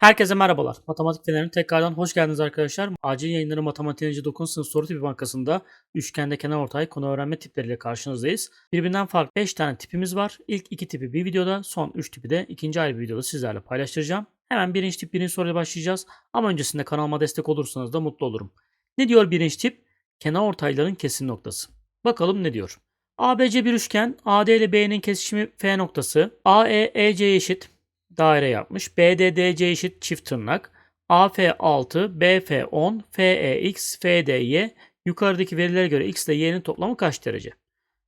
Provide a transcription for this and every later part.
Herkese merhabalar. Matematik Fener'ine tekrardan hoş geldiniz arkadaşlar. Acil yayınları Matematik Enerji 9 sınıf soru tipi bankasında üçgende kenar ortay konu öğrenme tipleriyle karşınızdayız. Birbirinden farklı 5 tane tipimiz var. İlk iki tipi bir videoda, son 3 tipi de ikinci ayrı bir videoda sizlerle paylaştıracağım. Hemen birinci tip birinci soruyla başlayacağız. Ama öncesinde kanalıma destek olursanız da mutlu olurum. Ne diyor birinci tip? Kenar ortayların kesim noktası. Bakalım ne diyor? ABC bir üçgen, AD ile B'nin kesişimi F noktası, AE EC'ye eşit, daire yapmış. BDDC eşit çift tırnak. AF6, BF10, FEX, FDY. Yukarıdaki verilere göre x ile y'nin toplamı kaç derece?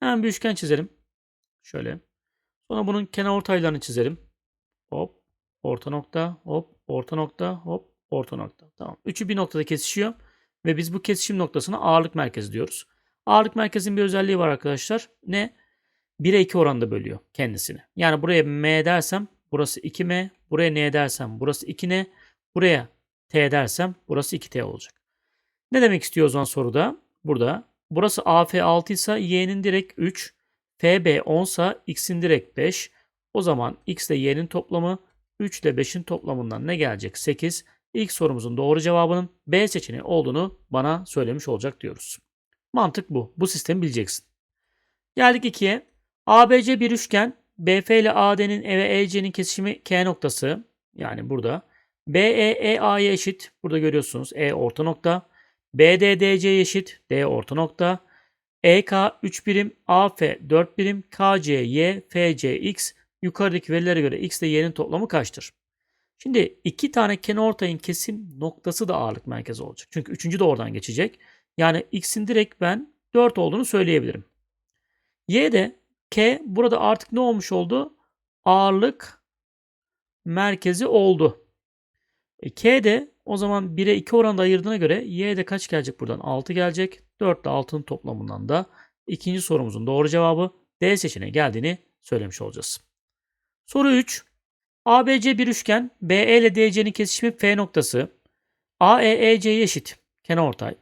Hemen bir üçgen çizelim. Şöyle. Sonra bunun kenar ortaylarını çizelim. Hop. Orta nokta. Hop. Orta nokta. Hop. Orta nokta. Tamam. Üçü bir noktada kesişiyor. Ve biz bu kesişim noktasına ağırlık merkezi diyoruz. Ağırlık merkezinin bir özelliği var arkadaşlar. Ne? 1'e 2 oranda bölüyor kendisini. Yani buraya M dersem burası 2M. Buraya N dersem burası 2N. Buraya T dersem burası 2T olacak. Ne demek istiyor o zaman soruda? Burada burası AF 6 ise Y'nin direkt 3. FB 10 ise X'in direkt 5. O zaman X ile Y'nin toplamı 3 ile 5'in toplamından ne gelecek? 8. İlk sorumuzun doğru cevabının B seçeneği olduğunu bana söylemiş olacak diyoruz. Mantık bu. Bu sistemi bileceksin. Geldik 2'ye. ABC bir üçgen. BF ile AD'nin ve EC'nin kesişimi K noktası. Yani burada. BE EA'ya eşit. Burada görüyorsunuz. E orta nokta. BD DC'ye eşit. D orta nokta. EK 3 birim. AF 4 birim. KC Y FC X. Yukarıdaki verilere göre X ile Y'nin toplamı kaçtır? Şimdi iki tane kenarortayın kesim noktası da ağırlık merkezi olacak. Çünkü üçüncü de oradan geçecek. Yani X'in direkt ben 4 olduğunu söyleyebilirim. Y de K burada artık ne olmuş oldu? Ağırlık merkezi oldu. E, K de o zaman 1'e 2 oranda ayırdığına göre Y de kaç gelecek buradan? 6 gelecek. 4 ile 6'nın toplamından da ikinci sorumuzun doğru cevabı D seçeneği geldiğini söylemiş olacağız. Soru 3. ABC bir üçgen. BE ile DC'nin kesişimi F noktası. AE EC'ye eşit. Kenarortay.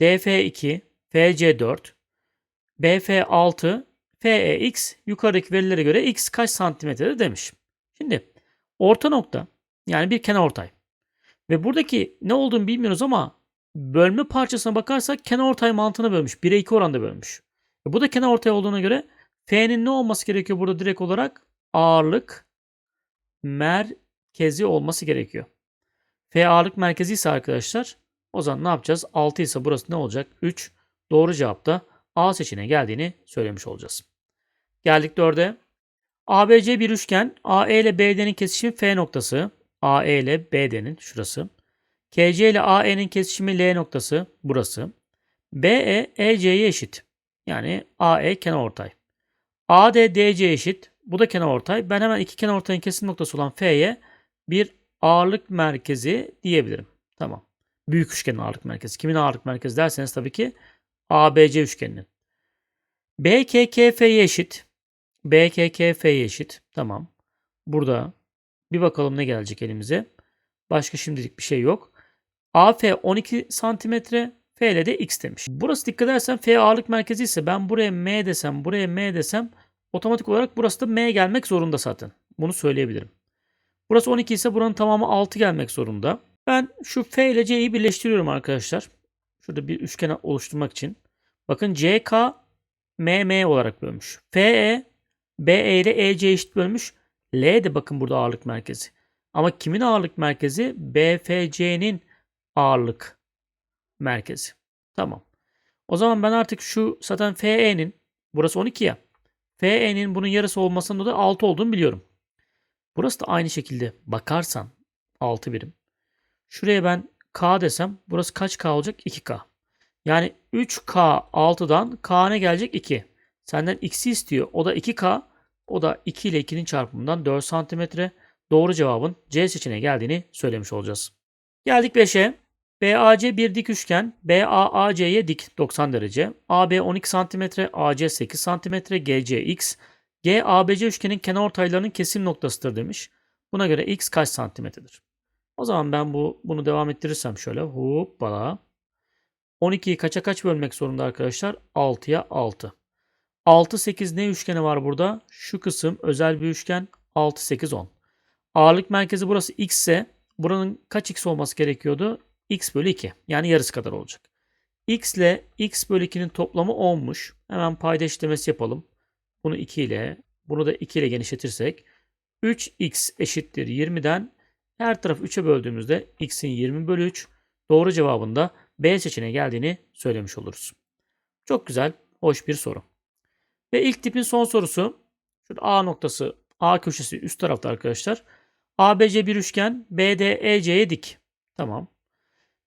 DF2, FC4, BF6, FEX yukarıdaki verilere göre x kaç santimetredir demiş. Şimdi orta nokta yani bir kenar ortay. Ve buradaki ne olduğunu bilmiyoruz ama bölme parçasına bakarsak kenar ortay mantığına bölmüş. 1'e 2 oranda bölmüş. E bu da kenar ortay olduğuna göre F'nin ne olması gerekiyor burada direkt olarak? Ağırlık merkezi olması gerekiyor. F ağırlık merkezi ise arkadaşlar o zaman ne yapacağız? 6 ise burası ne olacak? 3. Doğru cevap da A seçeneğine geldiğini söylemiş olacağız. Geldik 4'e. ABC bir üçgen. AE ile BD'nin kesişimi F noktası. AE ile BD'nin şurası. KC ile AE'nin kesişimi L noktası burası. BE EC'ye eşit. Yani AE kenarortay. AD DC eşit. Bu da kenarortay. Ben hemen iki kenarortayın kesim noktası olan F'ye bir ağırlık merkezi diyebilirim. Tamam. Büyük üçgenin ağırlık merkezi. Kimin ağırlık merkezi derseniz tabii ki ABC üçgeninin. BKKF'ye eşit. BKKF'ye eşit. Tamam. Burada bir bakalım ne gelecek elimize. Başka şimdilik bir şey yok. AF 12 santimetre. F de X demiş. Burası dikkat edersen F ağırlık merkezi ise ben buraya M desem, buraya M desem otomatik olarak burası da M gelmek zorunda zaten. Bunu söyleyebilirim. Burası 12 ise buranın tamamı 6 gelmek zorunda. Ben şu F ile C'yi birleştiriyorum arkadaşlar. Şurada bir üçgen oluşturmak için. Bakın CK MM olarak bölmüş. FE BE ile EC eşit bölmüş. L de bakın burada ağırlık merkezi. Ama kimin ağırlık merkezi? BFC'nin ağırlık merkezi. Tamam. O zaman ben artık şu zaten FE'nin burası 12 ya. FE'nin bunun yarısı olmasında da 6 olduğunu biliyorum. Burası da aynı şekilde bakarsan 6 birim. Şuraya ben K desem burası kaç K olacak? 2K. Yani 3K 6'dan K ne gelecek? 2. Senden X'i istiyor. O da 2K. O da 2 ile 2'nin çarpımından 4 cm. Doğru cevabın C seçeneği geldiğini söylemiş olacağız. Geldik 5'e. BAC bir dik üçgen. BAAC'ye dik 90 derece. AB 12 cm, AC 8 cm, GC x. GABC üçgenin kenar ortaylarının kesim noktasıdır demiş. Buna göre x kaç santimetredir? O zaman ben bu bunu devam ettirirsem şöyle hoppala. 12'yi kaça kaç bölmek zorunda arkadaşlar? 6'ya 6. 6 8 ne üçgeni var burada? Şu kısım özel bir üçgen 6 8 10. Ağırlık merkezi burası x ise buranın kaç x olması gerekiyordu? x bölü 2. Yani yarısı kadar olacak. x ile x bölü 2'nin toplamı 10'muş. Hemen payda işlemesi yapalım. Bunu 2 ile, bunu da 2 ile genişletirsek 3x eşittir 20'den her tarafı 3'e böldüğümüzde x'in 20 bölü 3 doğru cevabında B seçeneği geldiğini söylemiş oluruz. Çok güzel, hoş bir soru. Ve ilk tipin son sorusu. Şurada A noktası, A köşesi üst tarafta arkadaşlar. ABC bir üçgen, BD EC'ye dik. Tamam.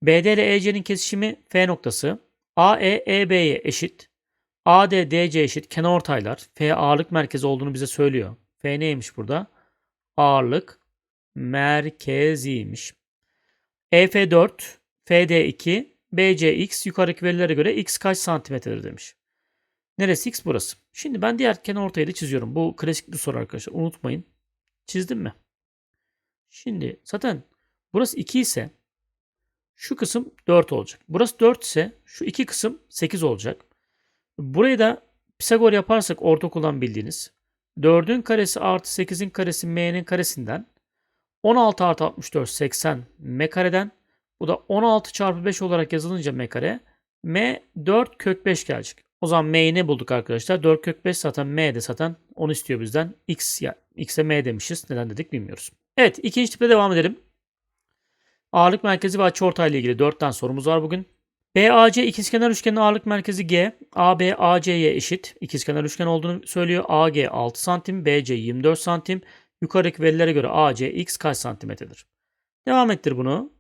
BD ile EC'nin kesişimi F noktası. AE EB'ye eşit. AD DC eşit. Kenarortaylar. F ağırlık merkezi olduğunu bize söylüyor. F neymiş burada? Ağırlık merkeziymiş. EF4, FD2, BCX yukarıdaki verilere göre x kaç santimetredir demiş. Neresi x burası? Şimdi ben diğer kenar ortayı da çiziyorum. Bu klasik bir soru arkadaşlar. Unutmayın. Çizdim mi? Şimdi zaten burası 2 ise şu kısım 4 olacak. Burası 4 ise şu iki kısım 8 olacak. Burayı da Pisagor yaparsak ortaokuldan bildiğiniz 4'ün karesi artı 8'in karesi m'nin karesinden 16 artı 64 80 m kareden bu da 16 çarpı 5 olarak yazılınca m kare m 4 kök 5 gelecek. O zaman m'yi ne bulduk arkadaşlar? 4 kök 5 zaten m de zaten onu istiyor bizden. x ya x'e m demişiz. Neden dedik bilmiyoruz. Evet ikinci tiple devam edelim. Ağırlık merkezi ve açıortay ile ilgili 4 tane sorumuz var bugün. BAC ikizkenar üçgenin ağırlık merkezi G, AB AC'ye eşit ikizkenar üçgen olduğunu söylüyor. AG 6 santim, BC 24 santim. Yukarıdaki verilere göre AC x kaç santimetredir? Devam ettir bunu.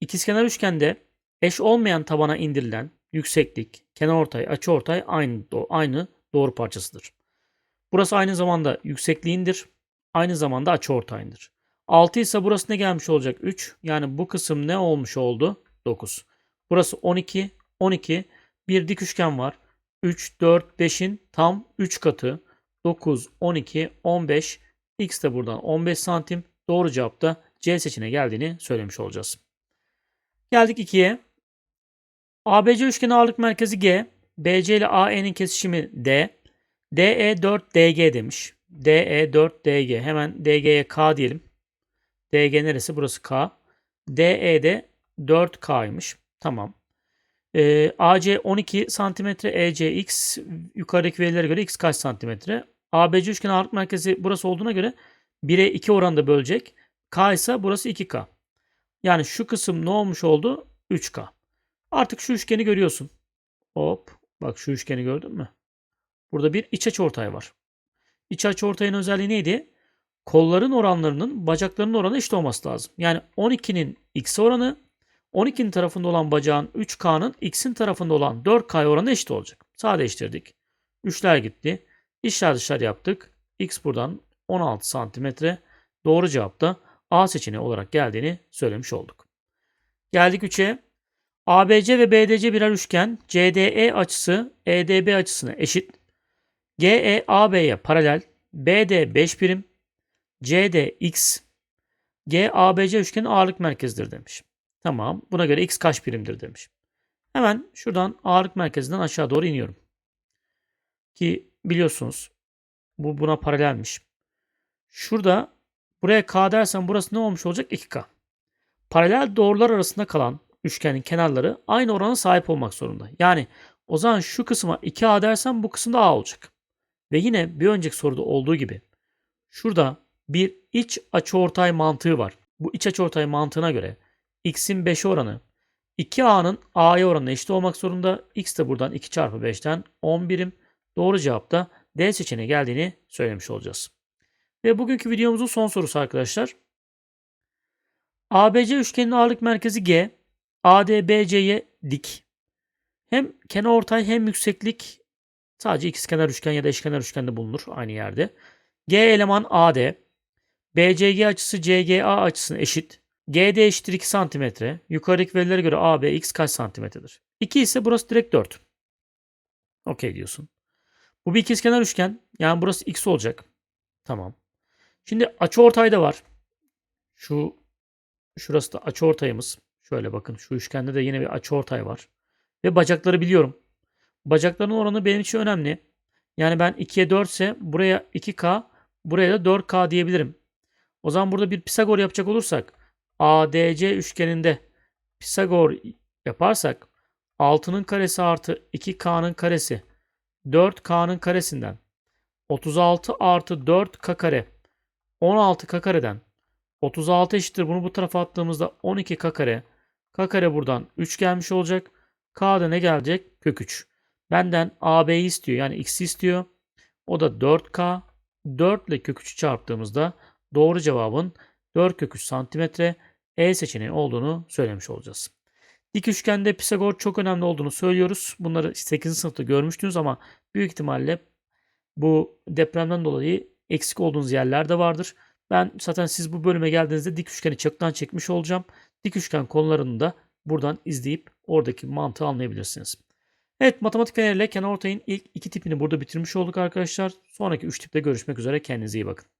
İkizkenar üçgende eş olmayan tabana indirilen yükseklik, kenarortay, açıortay aynı aynı doğru parçasıdır. Burası aynı zamanda yüksekliğindir. Aynı zamanda açıortayındır. 6 ise burası ne gelmiş olacak? 3. Yani bu kısım ne olmuş oldu? 9. Burası 12. 12. Bir dik üçgen var. 3, 4, 5'in tam 3 katı. 9, 12, 15. X de buradan 15 santim. Doğru cevap da C seçeneği geldiğini söylemiş olacağız. Geldik 2'ye. ABC üçgeni ağırlık merkezi G. BC ile AE'nin kesişimi D. DE 4 DG demiş. DE 4 DG. Hemen DG'ye K diyelim. DG neresi? Burası K. DE de 4K'ymış. Tamam. Ee, AC 12 cm, EC x yukarıdaki verilere göre x kaç santimetre? ABC üçgen ağırlık merkezi burası olduğuna göre 1'e 2 oranda bölecek. K ise burası 2K. Yani şu kısım ne olmuş oldu? 3K. Artık şu üçgeni görüyorsun. Hop. Bak şu üçgeni gördün mü? Burada bir iç açıortay var. İç açıortayın özelliği neydi? Kolların oranlarının bacaklarının oranı eşit olması lazım. Yani 12'nin x oranı 12'nin tarafında olan bacağın 3K'nın x'in tarafında olan 4K oranı eşit olacak. Sadeleştirdik. 3'ler gitti. İşler dışlar yaptık. X buradan 16 santimetre. Doğru cevap da A seçeneği olarak geldiğini söylemiş olduk. Geldik 3'e. ABC ve BDC birer üçgen. CDE açısı EDB açısına eşit. GE AB'ye paralel. BD 5 birim. CD X. GABC üçgenin ağırlık merkezidir demiş. Tamam. Buna göre X kaç birimdir demiş. Hemen şuradan ağırlık merkezinden aşağı doğru iniyorum. Ki biliyorsunuz bu buna paralelmiş. Şurada buraya K dersen burası ne olmuş olacak? 2K. Paralel doğrular arasında kalan üçgenin kenarları aynı orana sahip olmak zorunda. Yani o zaman şu kısma 2A dersen bu kısımda A olacak. Ve yine bir önceki soruda olduğu gibi şurada bir iç açıortay mantığı var. Bu iç açıortay mantığına göre x'in 5 oranı 2a'nın a'ya oranı eşit olmak zorunda. x de buradan 2 çarpı 5'ten 10 birim. Doğru cevap da D seçeneği geldiğini söylemiş olacağız. Ve bugünkü videomuzun son sorusu arkadaşlar. ABC üçgenin ağırlık merkezi G, ADBC'ye dik. Hem kenar ortay hem yükseklik sadece ikizkenar üçgen ya da eşkenar üçgende bulunur aynı yerde. G eleman AD, BCG açısı CGA açısına eşit. GD eşittir 2 cm. Yukarıdaki verilere göre AB x kaç santimetredir? 2 ise burası direkt 4. Okey diyorsun. Bu bir ikizkenar üçgen. Yani burası x olacak. Tamam. Şimdi açıortay da var. Şu şurası da açıortayımız. Şöyle bakın şu üçgende de yine bir açıortay var. Ve bacakları biliyorum. Bacakların oranı benim için önemli. Yani ben 2'ye 4 ise buraya 2K, buraya da 4K diyebilirim. O zaman burada bir Pisagor yapacak olursak ADC üçgeninde Pisagor yaparsak 6'nın karesi artı 2K'nın karesi 4K'nın karesinden 36 artı 4K kare 16K kareden 36 eşittir. Bunu bu tarafa attığımızda 12K kare. K kare buradan 3 gelmiş olacak. K'da ne gelecek? Kök 3. Benden AB'yi istiyor. Yani X'i istiyor. O da 4K. 4 ile kök 3'ü çarptığımızda doğru cevabın 4 kök 3 santimetre E seçeneği olduğunu söylemiş olacağız. Dik üçgende Pisagor çok önemli olduğunu söylüyoruz. Bunları 8. sınıfta görmüştünüz ama büyük ihtimalle bu depremden dolayı eksik olduğunuz yerler de vardır. Ben zaten siz bu bölüme geldiğinizde dik üçgeni çoktan çekmiş olacağım. Dik üçgen konularını da buradan izleyip oradaki mantığı anlayabilirsiniz. Evet matematik feneriyle kenar ortayın ilk iki tipini burada bitirmiş olduk arkadaşlar. Sonraki üç tipte görüşmek üzere. Kendinize iyi bakın.